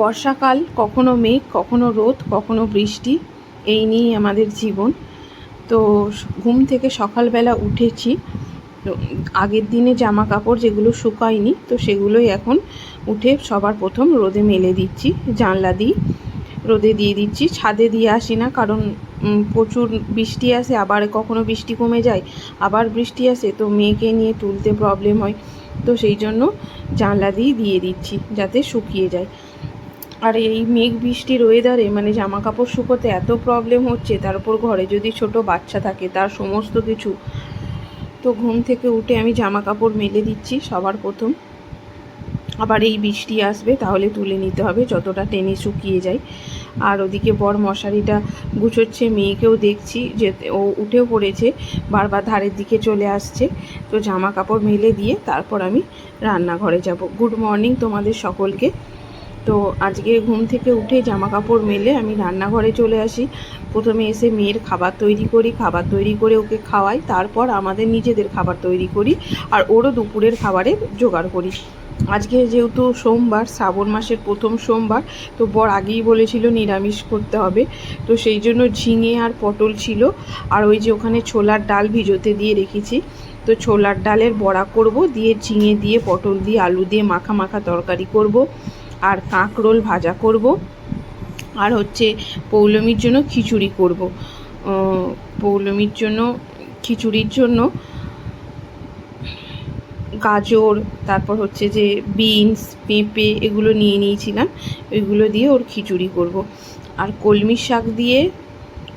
বর্ষাকাল, কখনো মেঘ, কখনো রোদ, কখনো বৃষ্টি, এই নিয়েই আমাদের জীবন। তো ঘুম থেকে সকালবেলা উঠেছি। আগের দিনে জামা কাপড় যেগুলো শুকায়নি, তো সেগুলোই এখন উঠে সবার প্রথম রোদে মেলে দিচ্ছি, জানলা দিই রোদে দিয়ে দিচ্ছি। ছাদে দিয়ে আসি না, কারণ প্রচুর বৃষ্টি আসে, আবার কখনো বৃষ্টি কমে যায়, আবার বৃষ্টি আসে, তো মেয়েকে নিয়ে তুলতে প্রবলেম হয়। তো সেই জন্য জানলা দিয়ে দিয়ে দিচ্ছি, যাতে শুকিয়ে যায়। আর এই মেঘ বৃষ্টির ওয়েদারে মানে জামা কাপড় শুকোতে এত প্রবলেম হচ্ছে, তার উপর ঘরে যদি ছোট বাচ্চা থাকে, তার সমস্ত কিছু। তো ঘুম থেকে উঠে আমি জামা কাপড় মেলে দিচ্ছি সবার প্রথম। আবার এই বৃষ্টি আসবে তাহলে তুলে নিতে হবে যতটা টেনে শুকিয়ে যায়। আর ওদিকে বর মশারিটা গুছোচ্ছে, মেয়েকেও দেখছি যে ও উঠেও পড়েছে, বারবার ধারের দিকে চলে আসছে। তো জামা কাপড় মেলে দিয়ে তারপর আমি রান্নাঘরে যাব। গুড মর্নিং তোমাদের সকলকে। তো আজকে ঘুম থেকে উঠে জামা কাপড় মেলে আমি রান্নাঘরে চলে আসি। প্রথমে এসে মেয়ের খাবার তৈরি করি, খাবার তৈরি করে ওকে খাওয়াই, তারপর আমাদের নিজেদের খাবার তৈরি করি আর ওরও দুপুরের খাবারের জোগাড় করি। আজকে যেহেতু সোমবার, শ্রাবণ মাসের প্রথম সোমবার, তো বর আগেই বলেছিল নিরামিষ করতে হবে। তো সেই জন্য ঝিঙে আর পটল ছিল। আর ওই যে ওখানে ছোলার ডাল ভিজোতে দিয়ে রেখেছি। তো ছোলার ডালের বড়া করব, দিয়ে ঝিঙে দিয়ে, পটল দিয়ে, আলু দিয়ে মাখা মাখা তরকারি করব। আর কাঁকরোল ভাজা করব। আর হচ্ছে পৌলমীর জন্য খিচুড়ি করব। পৌলমীর জন্য, খিচুড়ির জন্য গাজর, তারপর হচ্ছে যে বিনস, পেঁপে এগুলো নিয়ে নিয়েছিলাম। ওইগুলো দিয়ে ওর খিচুড়ি করব। আর কলমি শাক দিয়ে,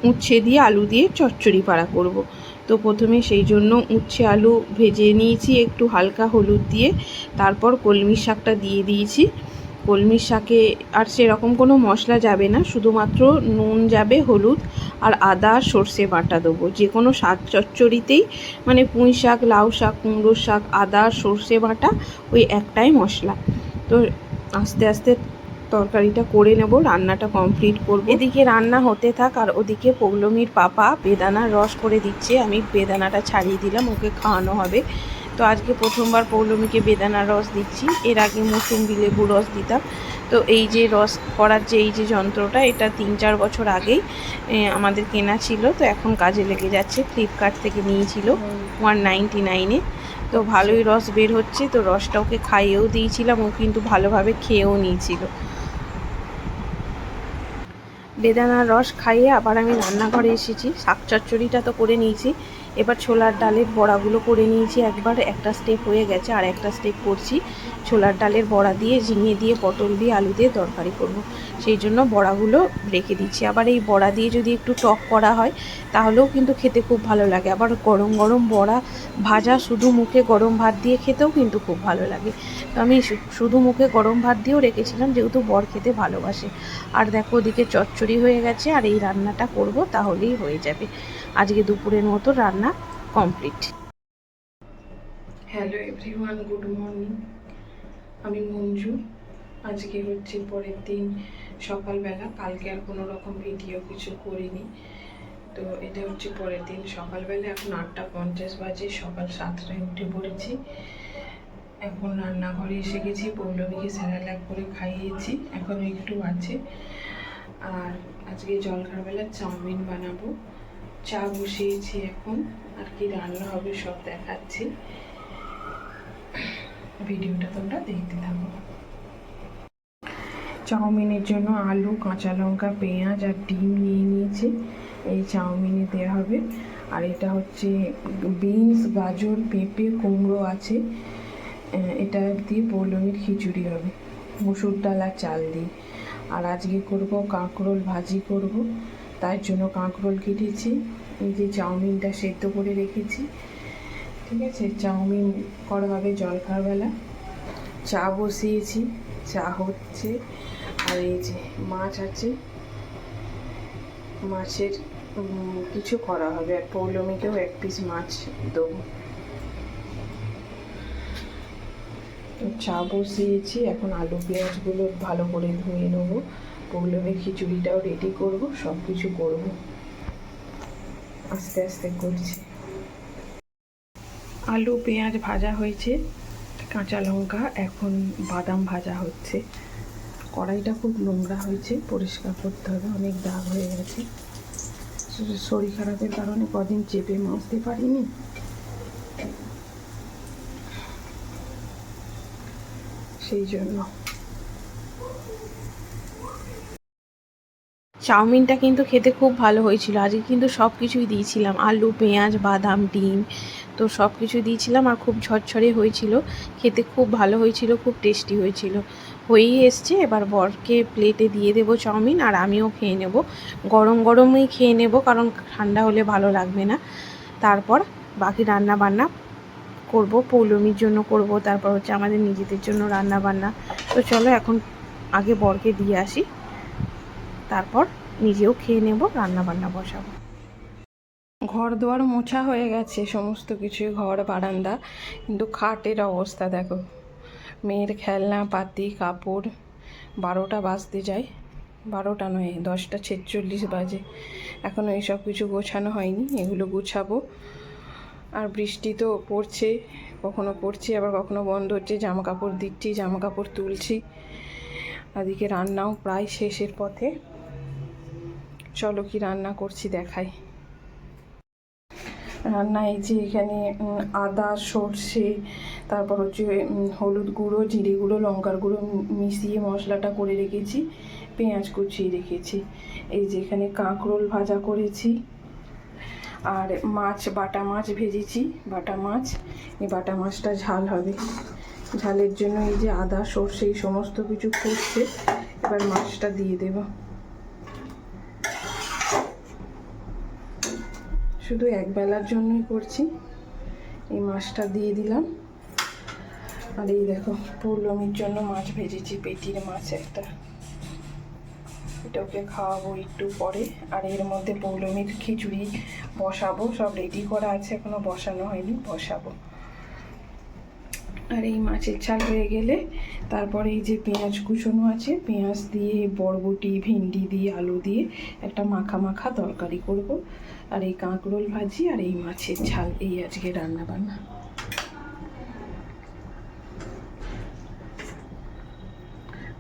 উচ্ছে দিয়ে আলু দিয়ে চচ্চড়ি পাড়া করব। তো প্রথমে সেই জন্য উচ্ছে, আলু ভেজে নিয়েছি, একটু হালকা হলুদ দিয়ে। তারপর কলমি শাকটা দিয়ে দিয়েছি। কলমি শাকে আর সেরকম কোনো মশলা যাবে না, শুধুমাত্র নুন যাবে, হলুদ আর আদা আর সর্ষে বাটা দেবো। যে কোনো শাক চচ্চড়িতেই মানে পুঁই শাক, লাউ শাক, কুমড়ো শাক, আদা আর সর্ষে বাটা, ওই একটাই মশলা। তো আস্তে আস্তে তরকারিটা করে নেব, রান্নাটা কমপ্লিট করব। এদিকে রান্না হতে থাক আর ওদিকে পৌলমীর পাপা বেদানার রস করে দিচ্ছে। আমি বেদানাটা ছাড়িয়ে দিলাম, ওকে খাওয়ানো হবে। তো আজকে প্রথমবার পৌলমীকে বেদানার রস দিচ্ছি। এর আগে মুসুম্বি লেবু রস দিতাম। তো এই যে রস করার যে এই যে যন্ত্রটা, এটা তিন চার বছর আগেই আমাদের কেনা ছিল। তো এখন কাজে লেগে যাচ্ছে। ফ্লিপকার্ট থেকে নিয়েছিল ওয়ান নাইনটি নাইনে তো ভালোই রস বের হচ্ছে। তো রসটা ওকে খাইয়েও দিয়েছিলাম। ও কিন্তু ভালোভাবে খেয়েও নিয়েছিল। বেদানার রস খাইয়ে আবার আমি রান্নাঘরে এসেছি। শাক চচ্চড়িটা তো করে নিয়েছি। এবার ছোলার ডালের বড়াগুলো করে নিয়েছি। একবার একটা স্টেপ হয়ে গেছে, আর একটা স্টেপ করছি। ছোলার ডালের বড়া দিয়ে, ঝিঙে দিয়ে, পটল দিয়ে, আলু দিয়ে তরকারি করব। সেই জন্য বড়াগুলো রেখে দিচ্ছি। আবার এই বড়া দিয়ে যদি একটু টক করা হয়, তাহলেও কিন্তু খেতে খুব ভালো লাগে। আবার গরম গরম বড়া ভাজা শুধু মুখে গরম ভাত দিয়ে খেতেও কিন্তু খুব ভালো লাগে। তো আমি শুধু মুখে গরম ভাত দিয়েও রেখেছিলাম, যেহেতু বর খেতে ভালোবাসে। আর দেখো, ওদিকে চচ্চড়ি হয়ে গেছে, আর এই রান্নাটা করব, তাহলেই হয়ে যাবে। আজকে দুপুরের মতো রান্না complete. Hello everyone, good morning. আমি মঞ্জু। আজকে হচ্ছে পরের দিন সকালবেলা। কালকে আর কোনো রকম ভিডিও কিছু করিনি। তো এটা হচ্ছে পরের দিন সকালবেলা। এখন আটটা পঞ্চাশ বাজে, সকাল সাতটায় উঠে পড়েছি। এখন রান্নাঘরে এসে গেছি পৌলমীকে স্যালাড করে খাইয়েছি। এখন একটু আছে। আর আজকে জলখারবেলা চাউমিন বানাবো। চা বসিয়েছি এখন। আর কি রান্না হবে সব দেখাচ্ছি। ভিডিওটা তোমরা দেখতে থাকো। চাউমিনের জন্য আলু, কাঁচা লঙ্কা, পেঁয়াজ আর ডিম নিয়ে নিয়েছি। এই চাউমিনে দেওয়া হবে। আর এটা হচ্ছে বিনস, গাজর, পেঁপে, কুমড়ো আছে। এটা দিয়ে পৌলমীর খিচুড়ি হবে। মুসুর ডাল আর চাল দিয়ে। আর আজকে করব কাঁকরোল ভাজি করব। তার জন্য কাঁকরোল কেটেছি। এই যে চাউমিনটা সেদ্ধ করে রেখেছি। ঠিক আছে? চাউমিন করা হবে জলখারবেলা চা বসিয়েছি। চা হচ্ছে আর এই যে মাছ আছে, মাছের কিছু করা হবে। আর পৌলমীকেও এক পিস মাছ দেবো তো চা বসিয়েছি, এখন আলু পেঁয়াজগুলো ভালো করে ধুয়ে নেব। পৌলমী খিচুড়িটাও রেডি করব সব কিছু করব। আস্তে আস্তে করছি। আলু পেঁয়াজ ভাজা হয়েছে, কাঁচা লঙ্কা, এখন বাদাম ভাজা হচ্ছে। কড়াইটা খুব নোংরা হয়েছে, পরিষ্কার করতে হবে, অনেক দাগ হয়ে গেছে। শরীর খারাপের কারণে কদিন চেপে মাজতে পারিনি। সেই জন্য। চাউমিনটা কিন্তু খেতে খুব ভালো হয়েছিল। আজকে কিন্তু সব কিছুই দিয়েছিলাম। আলু, পেঁয়াজ, বাদাম, ডিম, তো সব কিছু দিয়েছিলাম আর খুব ঝরঝরে হয়েছিল। খেতে খুব ভালো হয়েছিল, খুব টেস্টি হয়েছিল। হয়েই এসছে, এবার বরকে প্লেটে দিয়ে দেবো চাউমিন আর আমিও খেয়ে নেব। গরম গরমই খেয়ে নেব, কারণ ঠান্ডা হলে ভালো লাগবে না। তারপর বাকি রান্না বান্না করব, পৌলমির জন্য করব, তারপর হচ্ছে আমাদের নিজেদের জন্য রান্না বান্না তো চলো এখন আগে বরকে দিয়ে আসি, তারপর নিজেও খেয়ে নেব রান্না বান্না বসাবো। ঘর দুয়ার মোছা হয়ে গেছে, সমস্ত কিছু, ঘর, বারান্দা, কিন্তু খাটের অবস্থা দেখো। মেয়ের খেলনা, পাতি, কাপড়, বারোটা বাজতে যায়, বারোটা নয়, দশটা ছেচল্লিশ বাজে। এখনও এইসব কিছু গোছানো হয়নি, এগুলো গুছাবো। আর বৃষ্টি তো পড়ছে, কখনো পড়ছে, আবার কখনো বন্ধ হচ্ছে। জামা কাপড় দিচ্ছি জামা কাপড় তুলছি। এদিকে রান্নাও প্রায় শেষের পথে। চলো কি রান্না করছি দেখাই। রান্না এই যে এখানে আদা, সর্ষে, তারপর হচ্ছে হলুদ গুঁড়ো, জিরে গুঁড়ো, লঙ্কার গুঁড়ো মিশিয়ে মশলাটা করে রেখেছি, পেঁয়াজ কুচিয়ে রেখেছি। এই যে এখানে কাঁকরোল ভাজা করেছি। আর মাছ, বাটা মাছ ভেজেছি, বাটা মাছ। এই বাটা মাছটা ঝাল হবে। ঝালের জন্য এই যে আদা, সর্ষে, এই সমস্ত কিছু ফুটছে এবার মাছটা দিয়ে দেবো। শুধু এক বেলার জন্যই করছি। এই মাছটা দিয়ে দিলাম। আর এই দেখো পৌলমির জন্য মাছ ভেজেছি, পেটির মাছ একটা। এটা ওকে খাওয়াবো একটু পরে। আর এর মধ্যে পৌলমির খিচুড়ি বসাবো। সব রেডি করা আছে, এখনও বসানো হয়নি, বসাবো। আর এই মাছের ঝাল হয়ে গেলে তারপরে এই যে পেঁয়াজ কুচোনো আছে, পেঁয়াজ দিয়ে, বরবটি, ভিন্ডি দিয়ে, আলু দিয়ে একটা মাখা মাখা তরকারি করব। আর এই কাঁকরোল ভাজি আর এই মাছের ঝাল, এই আজকে রান্না বান্না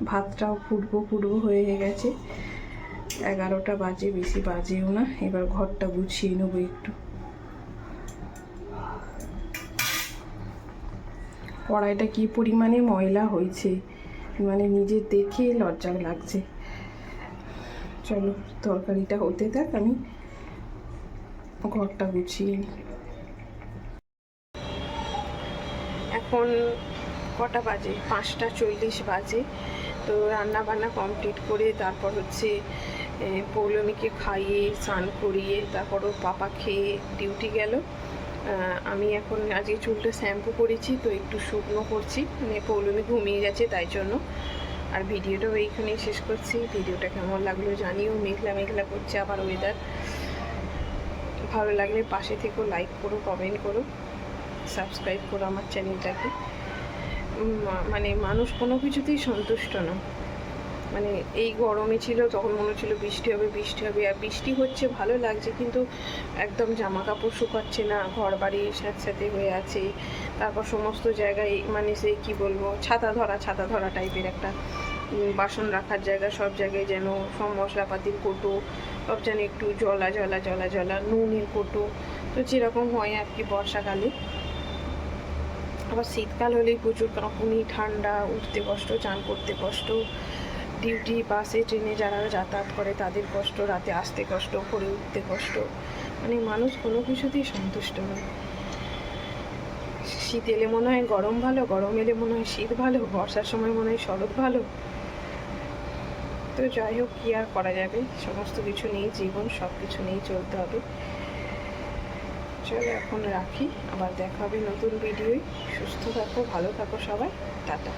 ভাতটাও ফুটবো ফুটবো হয়ে গেছে। এগারোটা বাজে, বেশি বাজেও না। এবার ঘরটা গুছিয়ে নেব একটু। কড়াইটা কি পরিমাণে ময়লা হয়েছে? মানে নিজে দেখে লজ্জা লাগছে। চলো, তরকারিটা হতে থাক, আমি ঘরটা গুছিয়ে নিই। এখন কটা বাজে? পাঁচটা চল্লিশ বাজে। তো রান্না বান্না কমপ্লিট করে তারপর হচ্ছে পৌলমীকে খাইয়ে, স্নান করিয়ে তারপর ওর পাপা খেয়ে ডিউটি গেল। আমি এখন আজকে চুলটা শ্যাম্পু করেছি, তো একটু শুকনো করছি। মানে পৌলমী ঘুমিয়ে গেছে তাই জন্য। আর ভিডিওটাও এইখানেই শেষ করছি। ভিডিওটা কেমন লাগল জানিও। মেঘলা মেঘলা করছে আবার ওয়েদার ভালো লাগলে পাশে থেকেও লাইক করো কমেন্ট করো। সাবস্ক্রাইব করো আমার চ্যানেলটাকে মানে মানুষ কোনো কিছুতেই সন্তুষ্ট না। মানে এই গরমে ছিল, তখন মনে হচ্ছিল বৃষ্টি হবে বৃষ্টি হবে। আর বৃষ্টি হচ্ছে, ভালো লাগছে, কিন্তু একদম জামা কাপড় শুকাচ্ছে না ঘর বাড়ি স্যাঁতস্যাঁতে হয়ে আছে। তারপর সমস্ত জায়গায় মানে সে কি বলব, ছাতা ধরা ছাতা ধরা টাইপের একটা বাসন রাখার জায়গা, সব জায়গায় যেন সব মশলাপাতির কোটো, সব যেন একটু জলা জলা জলা জলা, নুনের কোটো। তো যেরকম হয় আর কি বর্ষাকালে। আবার শীতকাল হলেই প্রচুর কাঁপুনি ঠান্ডা, উঠতে কষ্ট, চান করতে কষ্ট ডিউটি বাসে ট্রেনে যারা যাতায়াত করে তাদের কষ্ট, রাতে আসতে কষ্ট, ভোরে উঠতে কষ্ট। মানে মানুষ কোনো কিছুতেই সন্তুষ্ট নয়। শীত এলে মনে হয় গরম ভালো, গরম এলে মনে হয় শীত ভালো, বর্ষার সময় মনে হয় শরৎ ভালো। তো যাই হোক, কী আর করা যাবে? সমস্ত কিছু নিয়েই জীবন সব কিছু নিয়েই চলতে হবে। চলো এখন রাখি। আবার দেখা হবে নতুন ভিডিওয়। সুস্থ থাকো ভালো থাকো সবাই। টাটা।